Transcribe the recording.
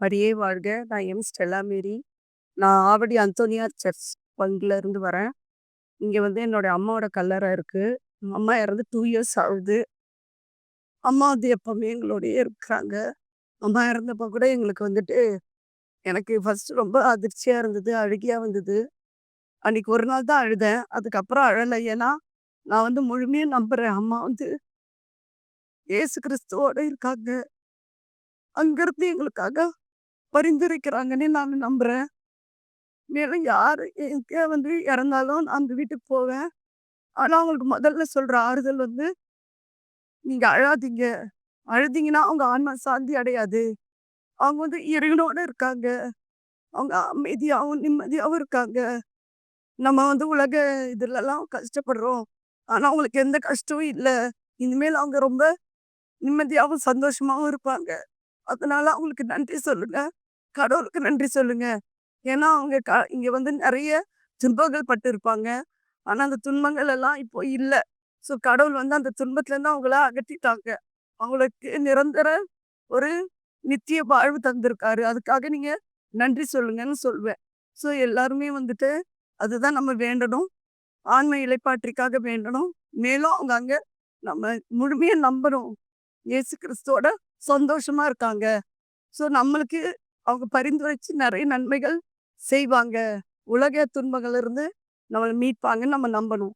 மரியே வாழ்க! நான் எம். ஸ்டெல்லா மேரி. நான் ஆவடி அந்தோனியார் சர்ச் பங்குலேருந்து வரேன். இங்கே வந்து என்னோட அம்மாவோட கல்லறை இருக்குது அம்மா இறந்து டூ இயர்ஸ் ஆகுது. அம்மா வந்து எப்போவுமே எங்களோடயே இருக்கிறாங்க. அம்மா இறந்தப்போ கூட எங்களுக்கு வந்துட்டு எனக்கு ஃபர்ஸ்ட் ரொம்ப அதிர்ச்சியாக இருந்தது. அழுகியாக வந்தது. அன்னைக்கு ஒரு நாள் தான் அழுதேன். அதுக்கப்புறம் அழலை ஏன்னா, நான் வந்து முழுமையாக நம்புகிறேன் அம்மா வந்து இயேசு கிறிஸ்துவோடு இருக்காங்க. அங்கேருந்து எங்களுக்காக பரிந்துரைக்கிறாங்கன்னு நான் நம்புறேன். மேலும் யார் எங்கே வந்து இறந்தாலும் நான் அந்த வீட்டுக்கு போவேன். ஆனால் அவங்களுக்கு முதல்ல சொல்ற ஆறுதல் வந்து, "நீங்க அழாதீங்க. அழுதீங்கன்னா அவங்க ஆன்மா சாந்தி அடையாது. அவங்க வந்து இறைவனோட இருக்காங்க. அவங்க அமைதியாகவும் நிம்மதியாகவும் இருக்காங்க. நம்ம வந்து உலக இதுலலாம் கஷ்டப்படுறோம். ஆனால் அவங்களுக்கு எந்த கஷ்டமும் இல்லை இனிமேல் அவங்க ரொம்ப நிம்மதியாகவும் சந்தோஷமாகவும் இருப்பாங்க. அதனால அவங்களுக்கு நன்றி சொல்லுங்க. கடவுளுக்கு நன்றி சொல்லுங்க. ஏன்னா, அவங்க க இங்க வந்து நிறைய துன்பங்கள் பட்டிருப்பாங்க. ஆனா, அந்த துன்பங்கள் எல்லாம் இப்போ இல்லை ஸோ கடவுள் வந்து அந்த துன்பத்துலருந்து அவங்கள அகற்றிட்டாங்க. அவங்களுக்கு நிரந்தர ஒரு நித்திய வாழ்வு தந்திருக்காரு. அதுக்காக நீங்க நன்றி சொல்லுங்கன்னு சொல்வேன். ஸோ எல்லாருமே வந்துட்டு அதுதான் நம்ம வேண்டணும். ஆன்ம இலைப்பாற்றிக்காக வேண்டணும். மேலும் அவங்க அங்க நம்ம முழுமையை நம்பணும். இயேசு கிறிஸ்துவோட சந்தோஷமா இருக்காங்க. ஸோ நம்மளுக்கு அவங்க பரிந்துரைச்சு நிறைய நன்மைகள் செய்வாங்க. உலக துன்பங்கள் இருந்து நம்மளை மீட்பாங்கன்னு நம்ம நம்பணும்.